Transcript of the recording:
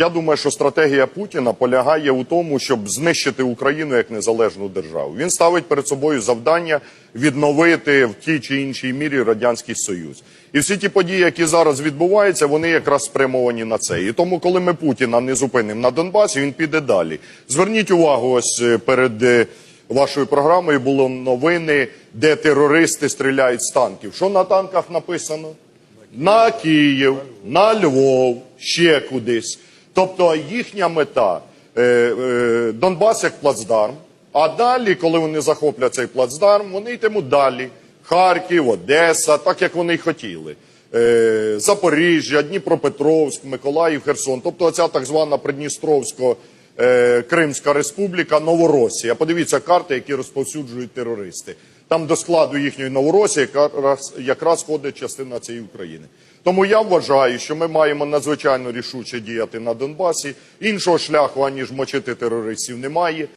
Я думаю, що стратегія Путіна полягає у тому, щоб знищити Україну як незалежну державу. Він ставить перед собою завдання відновити в тій чи іншій мірі радянський союз. І всі ті події, які зараз відбуваються, вони якраз спрямовані на це. І тому, коли ми Путіна не зупинимо на Донбасі, він піде далі. Зверніть увагу, ось е, перед е, вашою програмою було новини, де терористи стріляють з танків. Що на танках написано? на Київ, на Львов, ще кудись. Тобто їхня мета е, е, Донбас як плацдарм. А далі, коли вони захоплять цей плацдарм, вони йтимуть далі. Харків, Одеса, так як вони й хотіли. Е, Запоріжжя, Дніпропетровськ, Миколаїв, Херсон. Тобто оця так звана Придністровсько е, Кримська Республіка, Новоросія. Подивіться карти, які розповсюджують терористи. Там до складу їхньої Новоросії якраз, якраз входить частина цієї України. Тому я вважаю, що ми маємо надзвичайно рішуче діяти на Донбасі. Іншого шляху, аніж мочити терористів, немає.